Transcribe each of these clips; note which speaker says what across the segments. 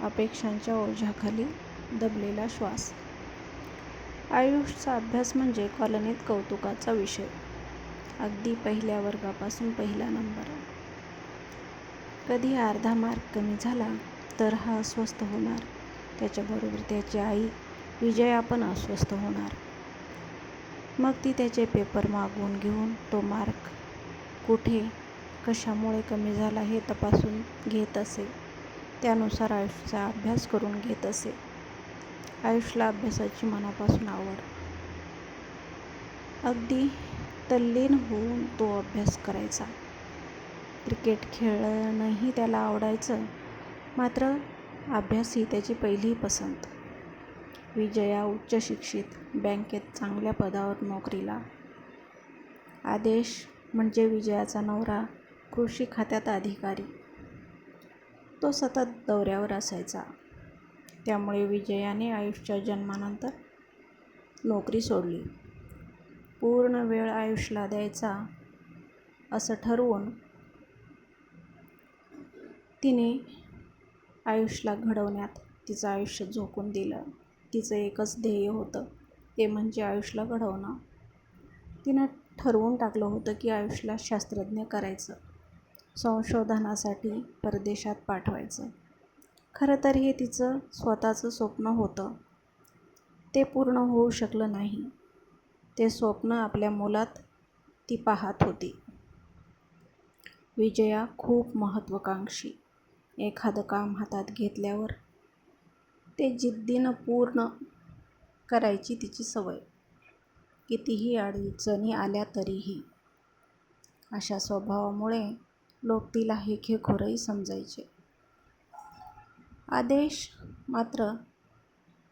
Speaker 1: अपेक्षांच्या ओझ्याखाली दबलेला श्वास. आयुषचा अभ्यास म्हणजे कॉलनीत कौतुकाचा विषय. अगदी पहिल्या वर्गापासून पहिला नंबर. कधी अर्धा मार्क कमी झाला तर हा अस्वस्थ होणार. त्याच्याबरोबर त्याची आई विजया पण अस्वस्थ होणार. मग ती त्याचे पेपर मागवून घेऊन तो मार्क कुठे, कशामुळे कमी झाला हे तपासून घेत असे. त्यानुसार आयुषचा अभ्यास करून घेत असे. आयुषला अभ्यासाची मनापासून आवड. अगदी तल्लीन होऊन तो अभ्यास करायचा. क्रिकेट खेळणंही त्याला आवडायचं. मात्र अभ्यास ही त्याची पहिली पसंत. विजया उच्चशिक्षित, बँकेत चांगल्या पदावर नोकरीला. आदेश म्हणजे विजयाचा नवरा कृषी खात्यात अधिकारी. तो सतत दौऱ्यावर असायचा. त्यामुळे विजयाने आयुषच्या जन्मानंतर नोकरी सोडली. पूर्ण वेळ आयुषला द्यायचा असं ठरवून तिने आयुषला घडवण्यात तिचं आयुष्य झोकून दिलं. तिचं एकच ध्येय होतं ते म्हणजे आयुषला घडवणं. तिनं ठरवून टाकलं होतं की आयुषला शास्त्रज्ञ करायचं, संशोधनासाठी परदेशात पाठवायचं. खरं तर हे तिचं स्वतःचं स्वप्न होतं. ते पूर्ण होऊ शकलं नाही. ते स्वप्न आपल्या मुलात ती पाहात होती. विजया खूप महत्त्वाकांक्षी. एखादं काम हातात घेतल्यावर ते जिद्दीनं पूर्ण करायची तिची सवय. कितीही अडचणी आल्या तरीही. अशा स्वभावामुळे लोक तिला हेखेखोरही समजायचे. आदेश मात्र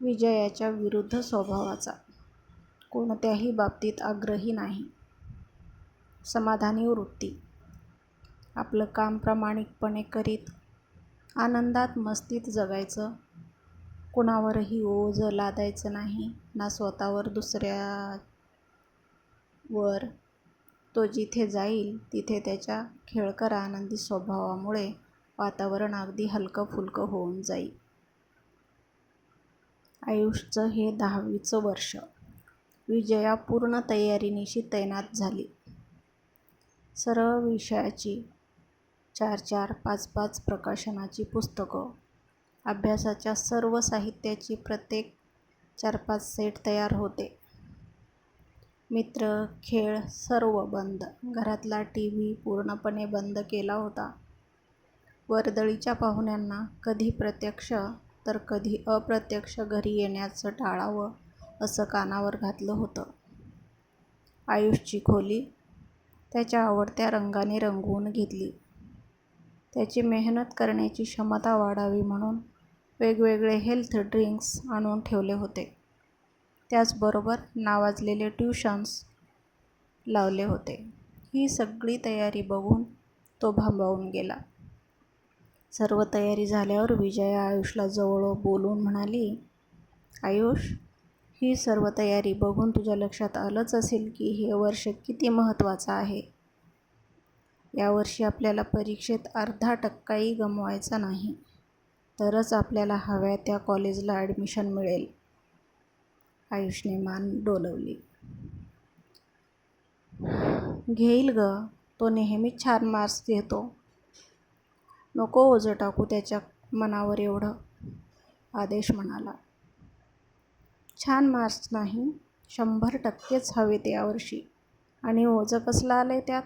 Speaker 1: विजयाच्या विरुद्ध स्वभावाचा. कोणत्याही बाबतीत आग्रही नाही. समाधानी वृत्ती. आपलं काम प्रामाणिकपणे करीत आनंदात मस्तीत जगायचं. कुणावरही ओझं लादायचं नाही ना स्वतःवर दुसऱ्यावर. तो जिथे जाईल तिथे त्याच्या खेळकर आनंदी स्वभावामुळे वातावरण अगदी हलकं-फुलकं होऊन जाईल आयुषचं हे दहावीचं वर्ष. विजया पूर्ण तयारीनिशी तैनात झाली. सर्व विषयाची चार-चार, पाच-पाच प्रकाशनाची पुस्तकं, अभ्यासाच्या सर्व साहित्याची प्रत्येक चार-पाच सेट तयार होते. मित्र, खेळ सर्व बंद. घरातला टी व्ही पूर्णपणे बंद केला होता. वर्दळीच्या पाहुण्यांना कधी प्रत्यक्ष तर कधी अप्रत्यक्ष घरी येण्याचं टाळावं असं कानावर घातलं होतं. आयुषची खोली त्याच्या आवडत्या रंगाने रंगवून घेतली. त्याची मेहनत करण्याची क्षमता वाढावी म्हणून वेगवेगळे हेल्थ ड्रिंक्स आणून ठेवले होते. त्याचबरोबर नावाजलेले ट्युशन्स लावले होते. ही सगळी तयारी बघून तो भांबावून गेला. सर्व तयारी झाल्यावर विजया आयुषला जवळ बोलून म्हणाली, आयुष, ही सर्व तयारी बघून तुझ्या लक्षात आलंच असेल की हे वर्ष किती महत्त्वाचं आहे. यावर्षी आपल्याला परीक्षेत अर्धा टक्काही गमवायचा नाही, तरच आपल्याला हव्या त्या कॉलेजला ॲडमिशन मिळेल. आयुषने मान डोलवली. घेईल गं. तो नेहमीच छान मार्क्स घेतो. नको ओझं टाकू त्याच्या मनावर एवढं, आदेश म्हणाला. छान मार्क्स नाही, शंभर टक्केच हवेत यावर्षी. आणि ओझं कसलं आलं आहे त्यात?